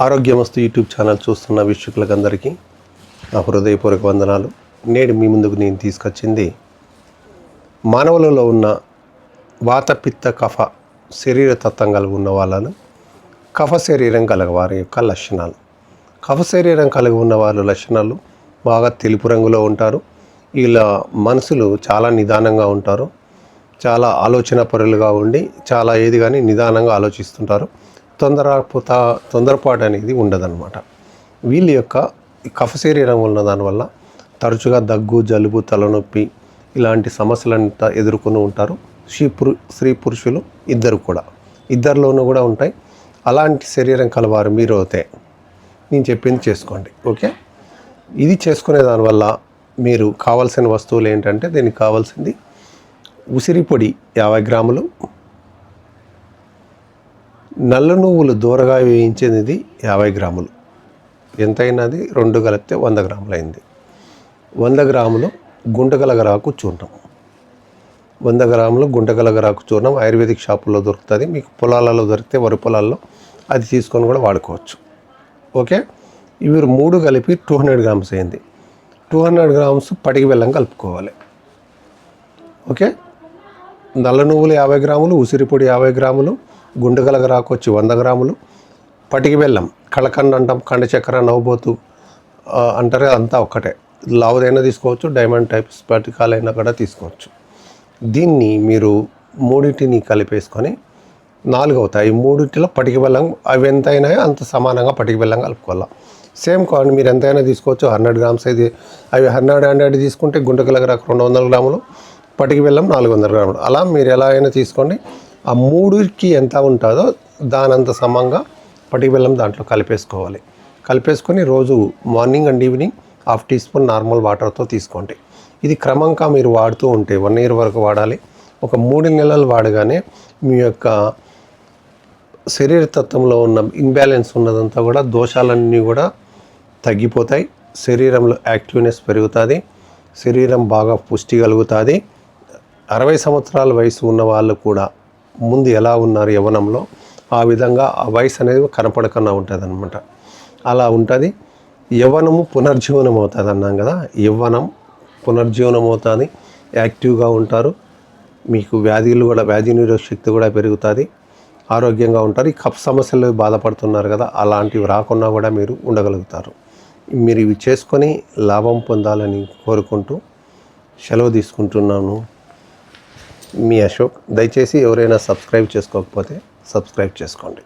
ఆరోగ్యమస్తు YouTube channel చూస్తున్న వీక్షకులకందరికీ నా హృదయపూర్వక వందనాలు. నేడు మీ ముందుకు నేను తీసుకొచ్చింది మానవులలో ఉన్న వాత పిత్త కఫ శరీర తత్వం కలిగి ఉన్న వాళ్ళను కఫ శరీరం కలగ వారి యొక్క లక్షణాలు. కఫ శరీరం కలిగి ఉన్న వాళ్ళ లక్షణాలు బాగా తెలుపు రంగులో ఉంటారు. ఇలా మనసులు చాలా నిదానంగా ఉంటారు. చాలా ఆలోచన పరులుగా ఉండి చాలా ఏది కానీ నిదానంగా ఆలోచిస్తుంటారు. తొందరపోత తొందరపాటు అనేది ఉండదన్నమాట. వీళ్ళ యొక్క కఫ శరీరం ఉన్న దానివల్ల తరచుగా దగ్గు జలుబు తలనొప్పి ఇలాంటి సమస్యలంతా ఎదుర్కొని ఉంటారు. స్త్రీ పురు స్త్రీ పురుషులు ఇద్దరు కూడా. ఇద్దరిలోనూ కూడా ఉంటాయి. అలాంటి శరీరం కలవారు మీరు అయితే నేను చెప్పింది చేసుకోండి. ఓకే? ఇది చేసుకునే దానివల్ల మీరు కావాల్సిన వస్తువులు ఏంటంటే దీనికి కావాల్సింది ఉసిరి పొడి యాభై గ్రాములు నల్ల నువ్వులు దూరగా వేయించేది యాభై గ్రాములు. ఎంతైనది రెండు కలిపితే వంద గ్రాములు అయింది వంద గ్రాములు గుంటగలగరాకు చూర్ణం. వంద గ్రాములు గుంటగలగరాకు చూర్ణం ఆయుర్వేదిక్ షాపుల్లో దొరుకుతుంది. మీకు పొలాలలో దొరికితే వరి పొలాల్లో అది తీసుకొని కూడా వాడుకోవచ్చు. ఓకే? ఇవి మూడు కలిపి టూ హండ్రెడ్ గ్రామ్స్ అయింది. టూ హండ్రెడ్ గ్రామ్స్ పటికి బెల్లం కలుపుకోవాలి. ఓకే? నల్ల నువ్వులు యాభై గ్రాములు ఉసిరిపొడి యాభై గ్రాములు గుండెగలగరాకు వచ్చి వంద గ్రాములు పటికి బెల్లం కళకండ అంటాం కండ చక్కెర నవ్వుబోతు అంటారు అంతా ఒక్కటే. లావుదైనా తీసుకోవచ్చు డైమండ్ టైప్ స్పటికాలైనా కూడా తీసుకోవచ్చు. దీన్ని మీరు మూడింటిని కలిపేసుకొని నాలుగు అవుతాయి మూడింటిలో పటికి బెల్లం అవి ఎంత అయినాయో అంత సమానంగా పటికి బెల్లం కలుపుకోవాలి. సేమ్ కావాలి మీరు ఎంతైనా తీసుకోవచ్చు హండ్రెడ్ గ్రామ్స్ అయితే అవి హండ్రెడ్ హండ్రెడ్ తీసుకుంటే గుంటకలగరకు రెండు వందల గ్రాములు పటికి బెల్లం నాలుగు వందల గ్రాములు. అలా మీరు ఎలా అయినా తీసుకోండి. ఆ మూడుకి ఎంత ఉంటుందో దానంత సమంగా పటికి బెల్లం దాంట్లో కలిపేసుకోవాలి. కలిపేసుకొని రోజు morning and evening half teaspoon normal వాటర్తో తీసుకోండి. ఇది క్రమంగా మీరు వాడుతూ ఉంటే వన్ ఇయర్ వరకు వాడాలి. ఒక మూడు నెలలు వాడగానే మీ యొక్క శరీర తత్వంలో ఉన్న ఇంబ్యాలెన్స్ ఉన్నదంతా కూడా దోషాలన్నీ కూడా తగ్గిపోతాయి. శరీరంలో యాక్టివ్నెస్ పెరుగుతుంది. శరీరం బాగా పుష్టి కలుగుతుంది. అరవై సంవత్సరాల వయసు ఉన్న వాళ్ళు కూడా ముందు ఎలా ఉన్నారు యవ్వనంలో ఆ విధంగా ఆ వయసు అనేది కనపడకుండా ఉంటుంది అనమాట అలా ఉంటుంది. యవ్వనము పునర్జీవనం అవుతుంది అన్నాం కదా? యవ్వనం పునర్జీవనం అవుతుంది యాక్టివ్గా ఉంటారు. మీకు వ్యాధులు కూడా వ్యాధి నిరోధక శక్తి కూడా పెరుగుతుంది. ఆరోగ్యంగా ఉంటారు. ఈ కఫ్ సమస్యలు బాధపడుతున్నారు కదా? అలాంటివి రాకుండా కూడా మీరు ఉండగలుగుతారు. మీరు ఇవి చేసుకొని లాభం పొందాలని కోరుకుంటూ సెలవు తీసుకుంటున్నాను. మీ అశోక్. దయచేసి ఎవరైనా సబ్స్క్రైబ్ చేసుకోకపోతే సబ్స్క్రైబ్ చేసుకోండి.